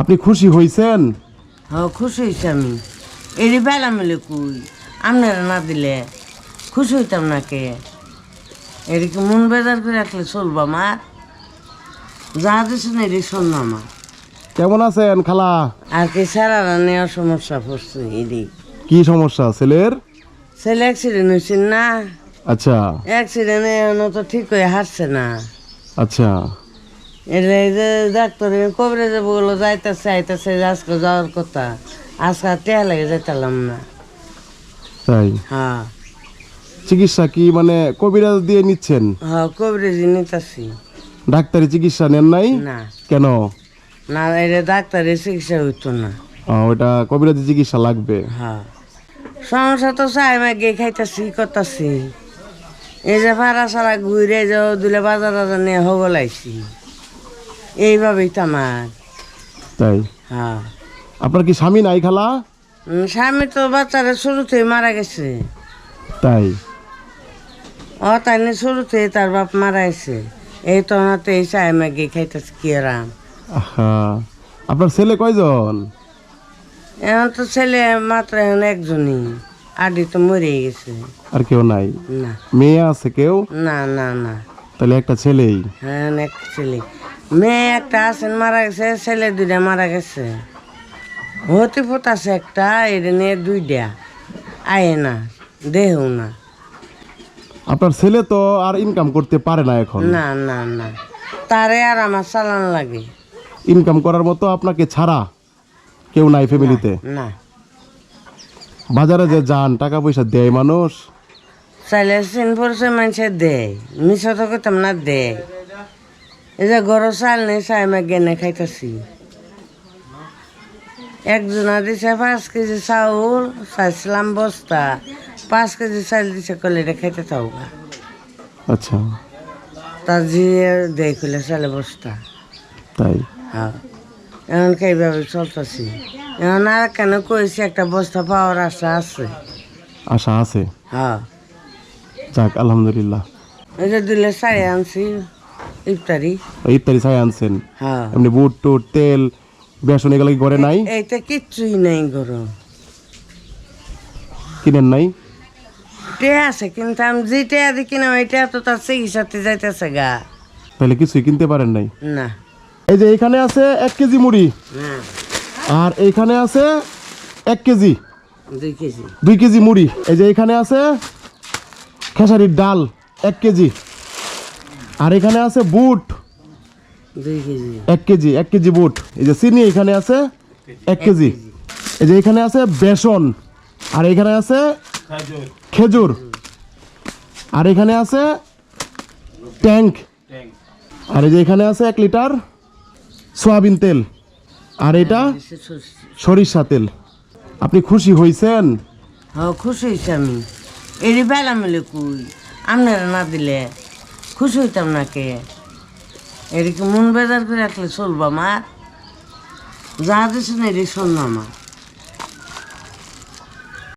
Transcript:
আপনি খুশি হয়েছেন হ খুশি হয়েছি আমি। এরই বেলা মিলে কুই? আপনারা না দিলে খুশি হইতাম না কে? এদিকে মন বেজার করে রাখলে চলবো আমার? যা দিচ্ছেন এটি শোন আমার। কেমন আছেন খালা? আর কি সারা নেওয়ার সমস্যা পড়ছে এদি কি সমস্যা ছেলের? ছেলে অ্যাক্সিডেন্ট হয়েছে না? আচ্ছা। অ্যাক্সিডেন্ট এখনও তো ঠিক হয়ে হারছে না। আচ্ছা। এটা এই যে ডাক্তার কবরে যে বলল যাইতেছে আইতেছে আজকে যাওয়ার কথা আজকে টেয়া লাগে যাইতালাম না। তাই? হ্যাঁ। চিকিৎসা কি মানে কবিরাজ দিয়ে নিচ্ছেন? হ্যাঁ কবরে নিতেছি। ডাক্তারি চিকিৎসা নেন নাই? না। কেন? না এটা ডাক্তারের চিকিৎসা হইতো না। ওটা কবিরাজি চিকিৎসা লাগবে। হ্যাঁ। সমস্যা তো চাই মাগে খাইতেছি করতেছি। এই যে ভাড়া সারা ঘুরে যে দুলে বাজার টাজার নিয়ে হগলাইছি। এইভাবেই তো আমার। তাই? হ্যাঁ। আপনার কি স্বামী নাই খালা? স্বামী তো বাচ্চারা শুরুতে মারা গেছে। তাই? ও তাই শুরুতে তার বাপ মারা গেছে। এই তো ওনাতে এই চাই মাগে খাইতেছি কি আরাম আপনার ছেলে কয়জন? এখন তো ছেলে মাত্র এখন একজনই আডি তো মরে গেছে। আর কেউ নাই? না। মেয়ে আছে কেউ? না না না। তাহলে একটা ছেলেই। হ্যাঁ একটা ছেলে মেয়ে একটা আছেন মারা গেছে ছেলে দুইটা মারা গেছে। হতে আছে একটা এটা নিয়ে দুইটা। আয়ে না দেহ না। আপনার ছেলে তো আর ইনকাম করতে পারে না এখন। না না না। তারে আর আমার চালান লাগে। ইনকাম করার মতো আপনাকে ছাড়া কেউ নাই ফ্যামিলিতে না বাজারে যে যান টাকা পয়সা দেয় মানুষ? চাইলে সিন পড়ছে মানুষে দেয়। মিশা তো করতাম না দেয়। এই যে গরম চাল নেই চাই মা গেনে খাইতেছি। একজনা দিছে পাঁচ কেজি চাউল চাইছিলাম বস্তা। পাঁচ কেজি চাল দিছে কলে খাইতে থাকা আচ্ছা। তার জি দেয় খুলে চালে বস্তা। তাই? হ্যাঁ। এখন এইভাবে চলতেছি? এখন আর কেন কইছি একটা বস্তা পাওয়ার আশা আছে। আশা আছে? হ্যাঁ। যাক আলহামদুলিল্লাহ। এই যে দিলে শাড়ি আনছি। ইফতারি। ছাই আনছেন। হ্যাঁ। এমনি বুট টুট তেল বেসন এগুলো ঘরে নাই? কিচ্ছুই নেই কিনেন নাই? টে আছে কিন্তু আমি যে টেয়া কিনা ওইটা তো তার চিকিৎসাতে যাইতেছে গা। তাহলে কিছুই কিনতে পারেন নাই? না। এই যে এখানে আছে এক কেজি মুড়ি। আর এইখানে আছে এক কেজি। দুই কেজি। দুই কেজি মুড়ি। এই যে এখানে আছে খেসারির ডাল এক কেজি। আর এখানে আছে বুট। এক কেজি এক কেজি বুট। এই যে চিনি এখানে আছে এক কেজি। এই যে এখানে আছে বেসন। আর এখানে আছে খেজুর। আর এখানে আছে ট্যাঙ্ক আর এই যে এখানে আছে এক লিটার সয়াবিন তেল। আর এটা সরিষা তেল। আপনি খুশি হয়েছেন হ্যাঁ খুশি হয়েছি আমি। এরই বেলা মিলে কুই? আপনারা না দিলে খুশি হইতাম না কে এদিকে মন বেজার করে রাখলে চলবো মা। যা দিচ্ছেন এটি শুনলাম আমার